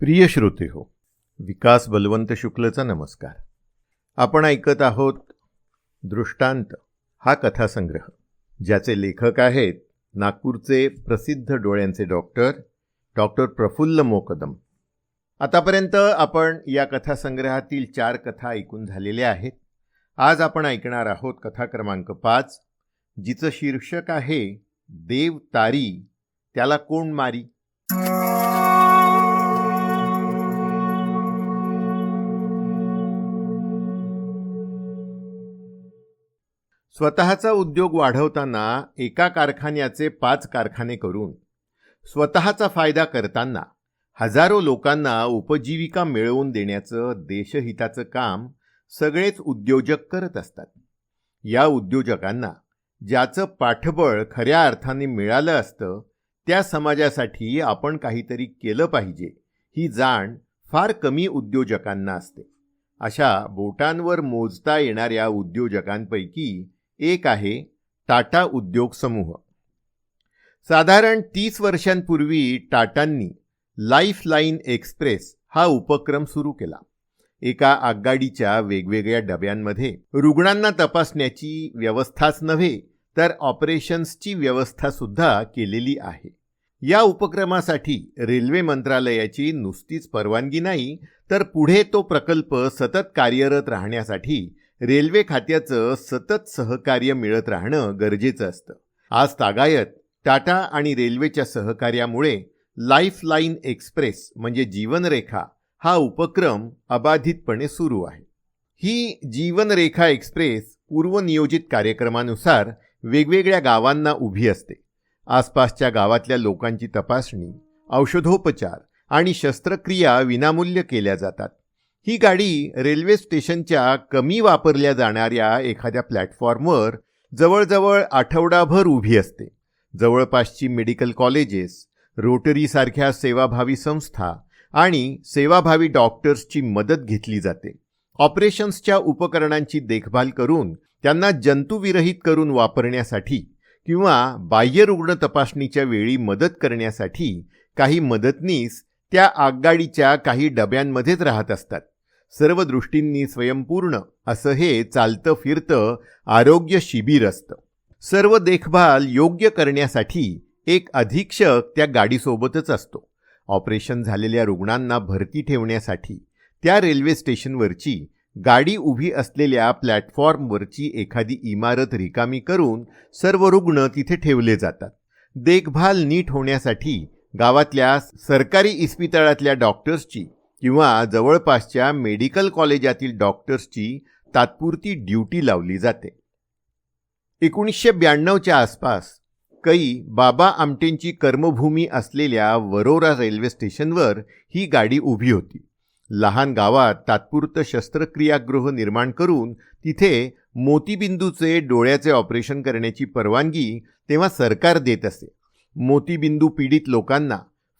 प्रिय श्रोते हो विकास बलवंत शुक्लचा नमस्कार. आपण ऐकत आहोत दृष्टांत हा कथासंग्रह ज्याचे लेखक आहेत नागपूरचे प्रसिद्ध डोळ्यांचे डॉक्टर डॉक्टर प्रफुल्ल मोकदम. आतापर्यंत आपण या कथासंग्रहातील चार कथा ऐकून झालेल्या आहेत. आज आपण ऐकणार आहोत कथा क्रमांक पाच जिचं शीर्षक आहे देव तारी त्याला कोण मारी? स्वतःचा उद्योग वाढवताना एका कारखान्याचे पाच कारखाने करून स्वतःचा फायदा करताना हजारो लोकांना उपजीविका मिळवून देण्याचं देशहिताचं काम सगळेच उद्योजक करत असतात. या उद्योजकांना ज्याचं पाठबळ खऱ्या अर्थाने मिळालं असतं त्या समाजासाठी आपण काहीतरी केलं पाहिजे ही जाण फार कमी उद्योजकांना असते. अशा बोटांवर मोजता येणाऱ्या उद्योजकांपैकी एक आहे टाटा उद्योग समूह. साधारण तीस वर्षांपूर्वी टाटांनी लाईफ लाईन एक्सप्रेस हा उपक्रम सुरू केला. एका आगगाडीच्या वेगवेगळ्या डब्यांमध्ये रुग्णांना तपासण्याची व्यवस्थाच नव्हे तर ऑपरेशन्सची व्यवस्था सुद्धा केलेली आहे. या उपक्रमासाठी रेल्वे मंत्रालयाची नुसतीच परवानगी नाही तर पुढे तो प्रकल्प सतत कार्यरत राहण्यासाठी रेल्वे खात्याचं सतत सहकार्य मिळत राहणं गरजेचं असतं. आज तागायत टाटा आणि रेल्वेच्या सहकार्यामुळे लाईफलाईन एक्सप्रेस म्हणजे जीवनरेखा हा उपक्रम अबाधितपणे सुरू आहे. ही जीवनरेखा एक्सप्रेस पूर्वनियोजित कार्यक्रमानुसार वेगवेगळ्या गावांना उभी असते. आसपासच्या गावातल्या लोकांची तपासणी औषधोपचार आणि शस्त्रक्रिया विनामूल्य केल्या जातात. ही गाडी रेल्वे स्टेशनच्या कमी वापरल्या जाणाऱ्या एखाद्या प्लॅटफॉर्मवर जवळजवळ आठवडाभर उभी असते. जवळपासची मेडिकल कॉलेजेस रोटरीसारख्या सेवाभावी संस्था आणि सेवाभावी डॉक्टर्सची मदत घेतली जाते. ऑपरेशन्सच्या उपकरणांची देखभाल करून त्यांना जंतुविरहित करून वापरण्यासाठी किंवा बाह्य रुग्ण तपासणीच्या वेळी मदत करण्यासाठी काही मदतनीस त्या आगगाडीच्या काही डब्यांमध्येच राहत असतात. सर्व दृष्टींनी स्वयंपूर्ण असं हे चालतं फिरतं आरोग्य शिबिर असतं. सर्व देखभाल योग्य करण्यासाठी एक अधीक्षक त्या गाडीसोबतच असतो. ऑपरेशन झालेल्या रुग्णांना भरती ठेवण्यासाठी त्या रेल्वे स्टेशनवरची गाडी उभी असलेल्या प्लॅटफॉर्मवरची एखादी इमारत रिकामी करून सर्व रुग्ण तिथे ठेवले जातात. देखभाल नीट होण्यासाठी गावातल्या सरकारी इस्पितळातल्या डॉक्टर्सची किंवा जवळपासच्या मेडिकल कॉलेजातील डॉक्टर्सची तात्पुरती ड्युटी लावली जाते. एकोणीसशे ब्याण्णवच्या आसपास कई बाबा आमटेंची कर्मभूमी असलेल्या वरोरा रेल्वे स्टेशनवर ही गाडी उभी होती. लहान गावात तात्पुरतं शस्त्रक्रियागृह निर्माण करून तिथे मोतीबिंदूचे डोळ्याचे ऑपरेशन करण्याची परवानगी तेव्हा सरकार देत असे. मोतीबिंदू पीडित लोकांना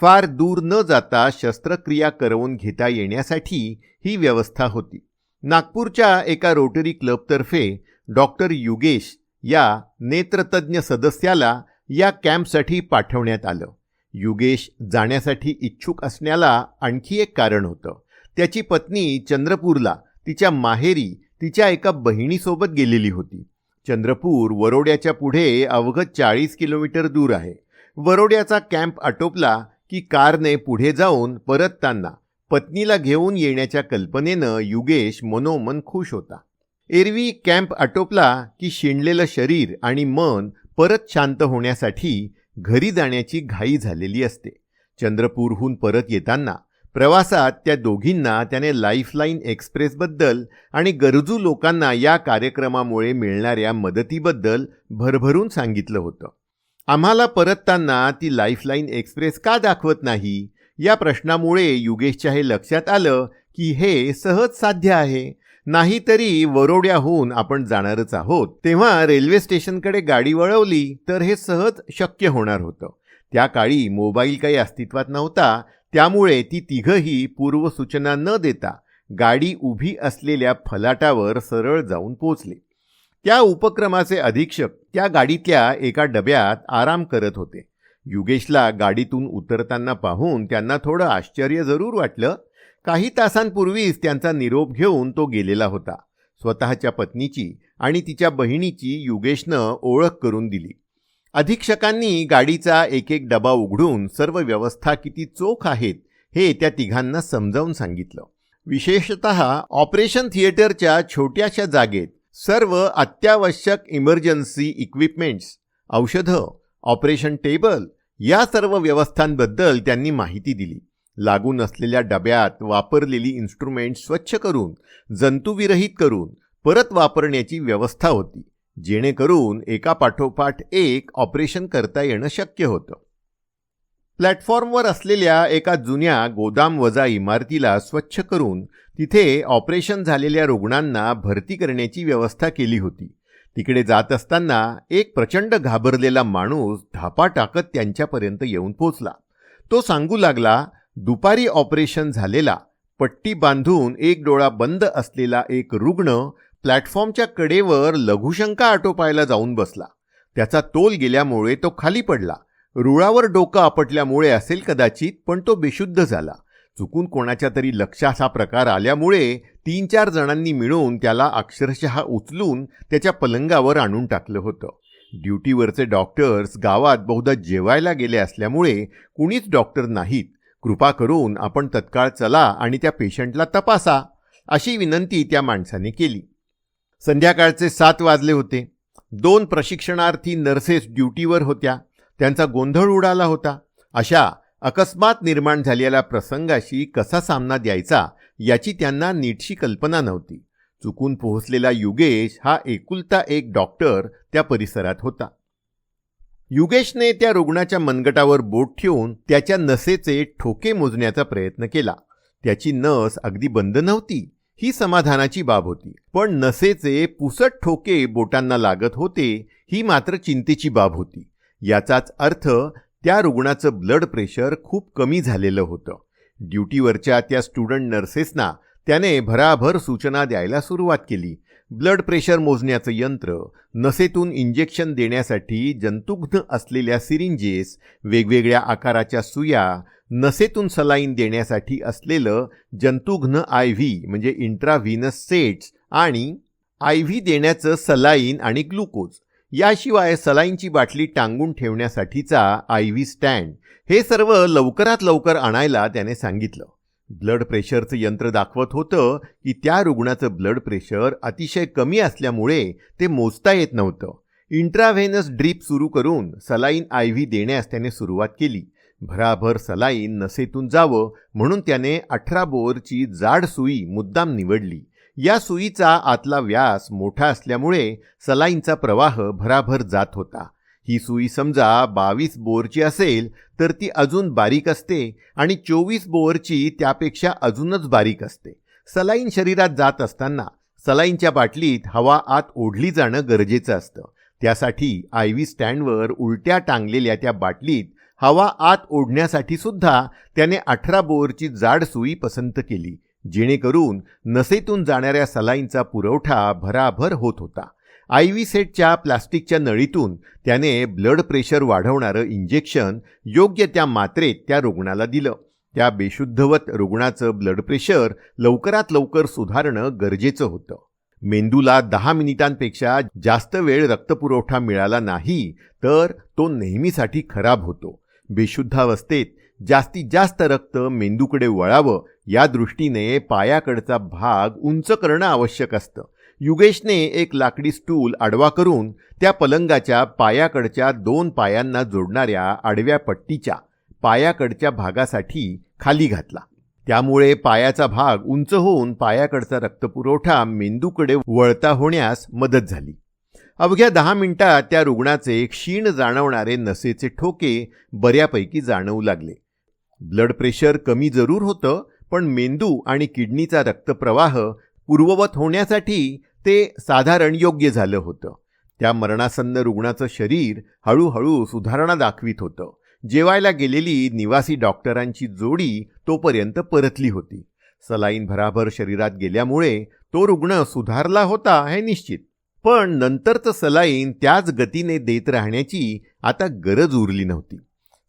फार दूर न जाता शस्त्रक्रिया करवून घेता येण्यासाठी ही व्यवस्था होती. नागपूरच्या एका रोटरी क्लबतर्फे डॉक्टर युगेश या नेत्रतज्ञ सदस्याला या कॅम्पसाठी पाठवण्यात आलं. युगेश जाण्यासाठी इच्छुक असण्याला आणखी एक कारण होतं. त्याची पत्नी चंद्रपूरला तिच्या माहेरी तिच्या एका बहिणीसोबत गेलेली होती. चंद्रपूर वरोड्याच्या पुढे अवघत चाळीस किलोमीटर दूर आहे. वरोड्याचा कॅम्प आटोपला की कारने पुढे जाऊन परतताना पत्नीला घेऊन येण्याच्या कल्पनेनं युगेश मनोमन खुश होता. एरवी कॅम्प आटोपला की शेणलेलं शरीर आणि मन परत शांत होण्यासाठी घरी जाण्याची घाई झालेली असते. चंद्रपूरहून परत येताना प्रवासात त्या दोघींना त्याने लाईफलाईन एक्सप्रेसबद्दल आणि गरजू लोकांना या कार्यक्रमामुळे मिळणाऱ्या मदतीबद्दल भरभरून सांगितलं होतं. आम्हाला परतताना ती लाईफलाईन एक्सप्रेस का दाखवत नाही? या प्रश्नामुळे युगेशच्या हे लक्षात आलं की हे सहज साध्य आहे. नाहीतरी वरोड्याहून आपण जाणारच आहोत. तेव्हा रेल्वे स्टेशनकडे गाडी वळवली तर हे सहज शक्य होणार होतं. त्या काळी मोबाईल काही अस्तित्वात नव्हता. त्यामुळे ती तिघही पूर्वसूचना न देता गाडी उभी असलेल्या फलाटावर सरळ जाऊन पोचले त्या उपक्रमाचे अधीक्षक त्या गाडीतल्या एका डब्यात आराम करत होते. युगेशला गाडीतून उतरताना पाहून त्यांना थोडं आश्चर्य जरूर वाटलं. काही तासांपूर्वीच त्यांचा निरोप घेऊन तो गेलेला होता. स्वतःच्या पत्नीची आणि तिच्या बहिणीची युगेशनं ओळख करून दिली. अधीक्षकांनी गाडीचा एक एक डबा उघडून सर्व व्यवस्था किती चोख आहेत हे त्या तिघांना समजावून सांगितलं. विशेषत ऑपरेशन थिएटरच्या छोट्याशा जागेत सर्व अत्यावश्यक इमर्जन्सी इक्विपमेंट्स औषधं ऑपरेशन टेबल या सर्व व्यवस्थांबद्दल त्यांनी माहिती दिली. लागून असलेल्या डब्यात वापरलेली इन्स्ट्रुमेंट स्वच्छ करून जंतुविरहित करून परत वापरण्याची व्यवस्था होती. जेणेकरून एका पाठोपाठ एक ऑपरेशन करता येणं शक्य होतं. प्लॅटफॉर्मवर असलेल्या एका जुन्या गोदाम वजा इमारतीला स्वच्छ करून तिथे ऑपरेशन झालेल्या रुग्णांना भरती करण्याची व्यवस्था केली होती. तिकडे जात असताना एक प्रचंड घाबरलेला माणूस धापा टाकत त्यांच्यापर्यंत येऊन पोचला तो सांगू लागला दुपारी ऑपरेशन झालेला. पट्टी बांधून एक डोळा बंद असलेला एक रुग्ण प्लॅटफॉर्मच्या कडेवर लघुशंका आटोपायला जाऊन बसला. त्याचा तोल गेल्यामुळे तो खाली पडला. रुळावर डोकं आपटल्यामुळे असेल कदाचित पण तो बेशुद्ध झाला. चुकून कोणाच्या तरी लक्षात हा प्रकार आल्यामुळे तीन चार जणांनी मिळून त्याला अक्षरशः उचलून त्याच्या पलंगावर आणून टाकलं होतं. ड्युटीवरचे डॉक्टर्स गावात बहुधा जेवायला गेले असल्यामुळे कुणीच डॉक्टर नाहीत. कृपा करून आपण तत्काळ चला आणि त्या पेशंटला तपासा अशी विनंती त्या माणसाने केली. संध्याकाळचे सात वाजले होते. दोन प्रशिक्षणार्थी नर्सेस ड्युटीवर होत्या. त्यांचा गोंधळ उडाला होता. अशा अकस्मात निर्माण झालेल्या प्रसंगाशी कसा सामना द्यायचा याची त्यांना नीटशी कल्पना नव्हती. चुकून पोहोचलेला युगेश हा एकुलता एक डॉक्टर त्या परिसरात होता. युगेशने त्या रुग्णाच्या मनगटावर बोट ठेवून त्याच्या नसेचे ठोके मोजण्याचा प्रयत्न केला. त्याची नस अगदी बंद नव्हती. ही समाधानाची बाब होती. पण नसेचे पुसट ठोके बोटांना लागत होते ही मात्र चिंतेची बाब होती. याचाच अर्थ त्या रुग्णाचं ब्लड प्रेशर खूप कमी झालेलं होतं. ड्युटीवरच्या त्या स्टुडंट नर्सेसना त्याने भराभर सूचना द्यायला सुरुवात केली. ब्लड प्रेशर मोजण्याचं यंत्र नसेतून इंजेक्शन देण्यासाठी जंतुग्ध असलेल्या सिरिंजेस वेगवेगळ्या आकाराच्या सुया नसेतून सलाईन देण्यासाठी असलेलं जंतुघ्न आय व्ही म्हणजे इंट्राव्हिनस सेट्स आणि आय व्ही देण्याचं सलाईन आणि ग्लुकोज याशिवाय सलाईनची बाटली टांगून ठेवण्यासाठीचा आय व्ही स्टँड हे सर्व लवकरात लवकर आणायला त्याने सांगितलं. ब्लड प्रेशरचं यंत्र दाखवत होतं की त्या रुग्णाचं ब्लड प्रेशर अतिशय कमी असल्यामुळे ते मोजता येत नव्हतं. इंट्राव्हेनस ड्रीप सुरू करून सलाईन आय व्ही देण्यास त्याने सुरुवात केली. भराभर सलाईन नसेतून जावं म्हणून त्याने अठरा बोअरची जाड सुई मुद्दाम निवडली. या सुईचा आतला व्यास मोठा असल्यामुळे सलाईनचा प्रवाह भराभर जात होता. ही सुई समजा बावीस बोअरची असेल तर ती अजून बारीक असते आणि चोवीस बोअरची त्यापेक्षा अजूनच बारीक असते. सलाईन शरीरात जात असताना सलाईनच्या बाटलीत हवा आत ओढली जाणं गरजेचं असतं. त्यासाठी आय व्ही स्टँडवर उलट्या टांगलेल्या त्या बाटलीत हवा आत ओढण्यासाठी सुद्धा त्याने अठरा बोअरची जाड सुई पसंत केली. जेणेकरून नसेतून जाणाऱ्या सलाईंचा पुरवठा भराभर होत होता. आय व्ही सेटच्या प्लास्टिकच्या नळीतून त्याने ब्लड प्रेशर वाढवणारं इंजेक्शन योग्य त्या मात्रेत त्या रुग्णाला दिलं. त्या बेशुद्धवत रुग्णाचं ब्लड प्रेशर लवकरात लवकर सुधारणं गरजेचं होतं. मेंदूला दहा मिनिटांपेक्षा जास्त वेळ रक्तपुरवठा मिळाला नाही तर तो नेहमीसाठी खराब होतो. बेशुद्धावस्थेत जास्तीत जास्त रक्त मेंदूकडे वळावं या दृष्टीने पायाकडचा भाग उंच करणं आवश्यक असतं. युगेशने एक लाकडी स्टूल आडवा करून त्या पलंगाच्या पायाकडच्या दोन पायांना जोडणाऱ्या आडव्या पट्टीच्या पायाकडच्या भागासाठी खाली घातला. त्यामुळे पायाचा भाग उंच होऊन पायाकडचा रक्तपुरवठा मेंदूकडे वळता होण्यास मदत झाली. अवघ्या दहा मिनिटात त्या रुग्णाचे क्षीण जाणवणारे नसेचे ठोके बऱ्यापैकी जाणवू लागले. ब्लड प्रेशर कमी जरूर होतं पण मेंदू आणि किडनीचा रक्तप्रवाह पूर्ववत होण्यासाठी ते साधारण योग्य झालं होतं. त्या मरणासन्न रुग्णाचं शरीर हळूहळू सुधारणा दाखवित होतं. जेवायला गेलेली निवासी डॉक्टरांची जोडी तोपर्यंत परतली होती. सलाईन भराभर शरीरात गेल्यामुळे तो रुग्ण सुधारला होता हे निश्चित. पण नंतरचं सलाईन त्याच गतीने देत राहण्याची आता गरज उरली नव्हती.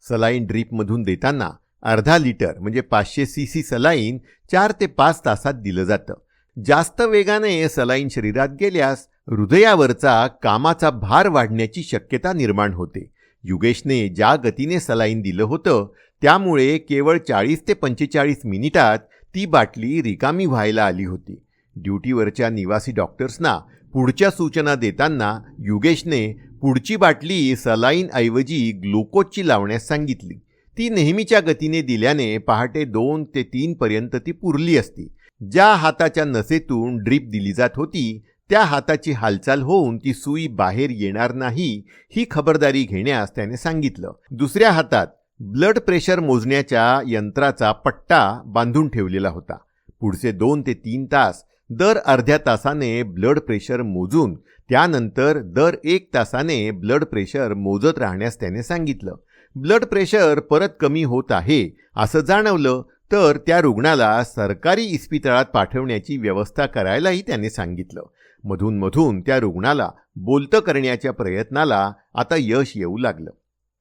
सलाईन ड्रीपमधून देताना अर्धा लिटर म्हणजे पाचशे सी सी सलाईन चार ते पाच तासात दिलं जातं. जास्त वेगाने सलाईन शरीरात गेल्यास हृदयावरचा कामाचा भार वाढण्याची शक्यता निर्माण होते. युगेशने ज्या गतीने सलाईन दिलं होतं त्यामुळे केवळ चाळीस ते पंचेचाळीस मिनिटात ती बाटली रिकामी व्हायला आली होती. ड्युटीवरच्या निवासी डॉक्टर्सना पुढच्या सूचना देताना युगेशने पुढची बाटली सलाईनऐवजी ग्लुकोजची लावण्यास सांगितली. ती नेहमीच्या गतीने दिल्याने पहाटे दोन ते तीन पर्यंत ती पुरली असती. ज्या हाताच्या नसेतून ड्रीप दिली जात होती त्या हाताची हालचाल होऊन ती सुई बाहेर येणार नाही ही खबरदारी घेण्यास त्याने सांगितलं. दुसऱ्या हातात ब्लड प्रेशर मोजण्याच्या यंत्राचा पट्टा बांधून ठेवलेला होता. पुढचे दोन ते तीन तास दर अर्ध्या तासाने ब्लड प्रेशर मोजून त्यानंतर दर एक तासाने ब्लड प्रेशर मोजत राहण्यास त्याने सांगितलं. ब्लड प्रेशर परत कमी होत आहे असं जाणवलं तर त्या रुग्णाला सरकारी इस्पितळात पाठवण्याची व्यवस्था करायलाही त्याने सांगितलं. मधून मधून त्या रुग्णाला बोलतं करण्याच्या प्रयत्नाला आता यश येऊ लागलं.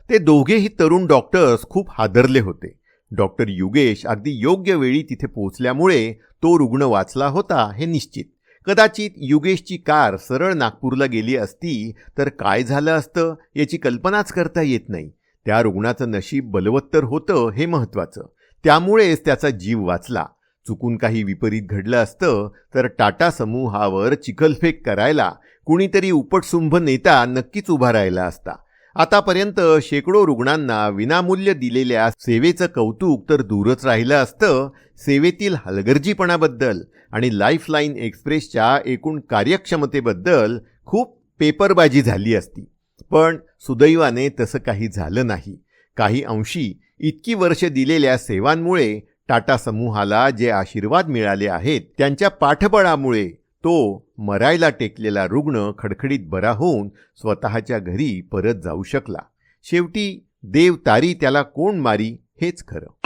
ते दोघेही तरुण डॉक्टर्स खूप हादरले होते. डॉक्टर युगेश अगदी योग्य वेळी तिथे पोहोचल्यामुळे तो रुग्ण वाचला होता हे निश्चित. कदाचित युगेशची कार सरळ नागपूरला गेली असती तर काय झालं असतं याची कल्पनाच करता येत नाही. त्या रुग्णाचं नशीब बलवत्तर होतं हे महत्त्वाचं. त्यामुळेच त्याचा जीव वाचला. चुकून काही विपरीत घडलं असतं तर टाटा समूहावर चिखलफेक करायला कुणीतरी उपटसुंभ नेता नक्कीच उभा राहिला असता. आतापर्यंत शेकडो रुग्णांना विनामूल्य दिलेल्या सेवेचं कौतुक तर दूरच राहिलं असतं सेवेतील हलगर्जीपणाबद्दल आणि लाईफलाईन एक्सप्रेसच्या एकूण कार्यक्षमतेबद्दल खूप पेपरबाजी झाली असती. पण सुदैवाने तसं काही झालं नाही. काही अंशी इतकी वर्ष दिलेल्या सेवांमुळे टाटा समूहाला जे आशीर्वाद मिळाले आहेत त्यांच्या पाठबळामुळे तो मरायला टेकलेला रुग्ण खडखडीत बरा होऊन स्वतःच्या घरी परत जाऊ शकला. शेवटी देव तारी त्याला कोण मारी हेच खरं.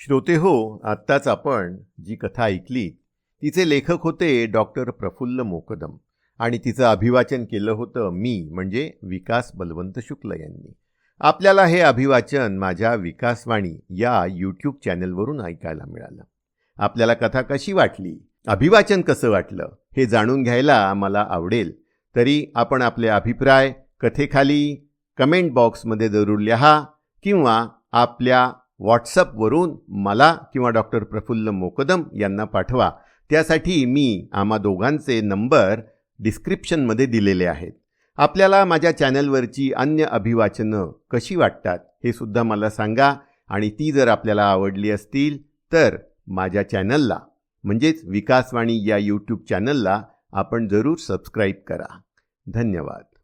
श्रोते हो आत्ताच आपण जी कथा ऐकली तिचे लेखक होते डॉक्टर प्रफुल्ल मोकदम. आणि तिचं अभिवाचन केलं होतं मी म्हणजे विकास बलवंत शुक्ल यांनी. आपल्याला हे अभिवाचन माझ्या विकासवाणी या यूट्यूब चॅनलवरून ऐकायला मिळालं. आपल्याला कथा कशी वाटली? अभिवाचन कसं वाटलं? हे जाणून घ्यायला मला आवडेल. तरी आपण आपले अभिप्राय कथेखाली कमेंट बॉक्समध्ये जरूर लिहा किंवा आपल्या व्हॉट्सअपवरून मला किंवा डॉक्टर प्रफुल्ल मोकदम यांना पाठवा. त्यासाठी मी आम्हा दोघांचे नंबर डिस्क्रिप्शनमध्ये दिलेले आहेत. आपल्याला माझ्या चॅनलवरची अन्य अभिवाचनं कशी वाटतात हे सुद्धा मला सांगा आणि ती जर आपल्याला आवडली असतील तर माझ्या चॅनलला म्हणजेच विकासवाणी या यूट्यूब चॅनलला आपण जरूर सबस्क्राईब करा. धन्यवाद.